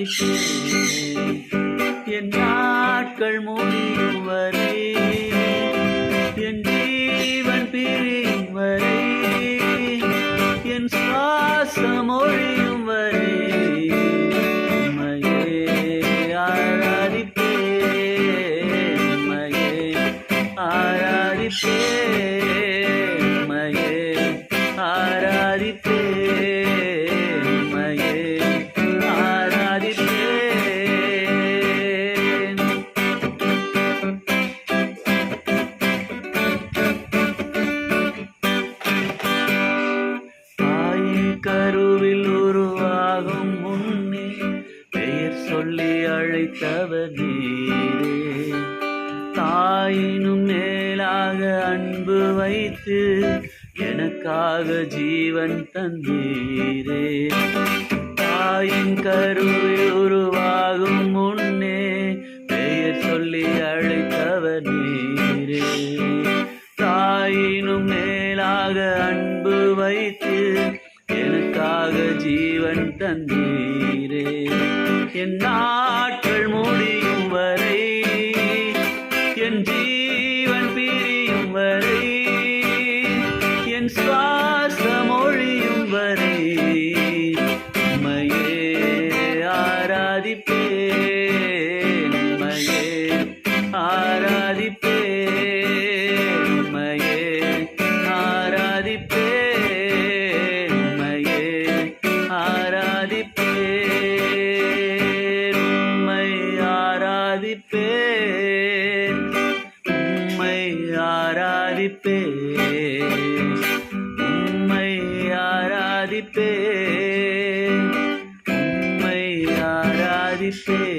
ஆராதிப்பேன் என் நாட்கள் முடியும் வரை என் ஜீவன் பிரியும் வரை என் சுவாசம் ஒழியும் வரை உம்மையே ஆராதிப்பேன் உம்மையே ஆராதிப்பேன் உம்மையே ஆராதிப்பேன். தாயின் கருவில் உருவாகும் முன்னே பெயர் சொல்லி அழைத்தவர் நீரே. தாயினும் மேலாக அன்பு வைத்து எனக்காக ஜீவன் தந்தீரே. தாயின் கருவில் உருவாகும் முன்னே பெயர் சொல்லி அழைத்தவர் நீரே. தாயினும் மேலாக அன்பு வைத்து எனக்காக ஜீவன் தந்தீரே. என் நாட்கள் முடியும் வரை என் ஜீவன் பிரியும் வரை என் சுவாசம் ஒழியும் வரை. உம்மையே ஆராதிப்பே ஆராதிப்பேன். உம்மை ஆராதிப்பேன். உம்மை ஆராதிப்பேன். உம்மை ஆராதிப்பேன்.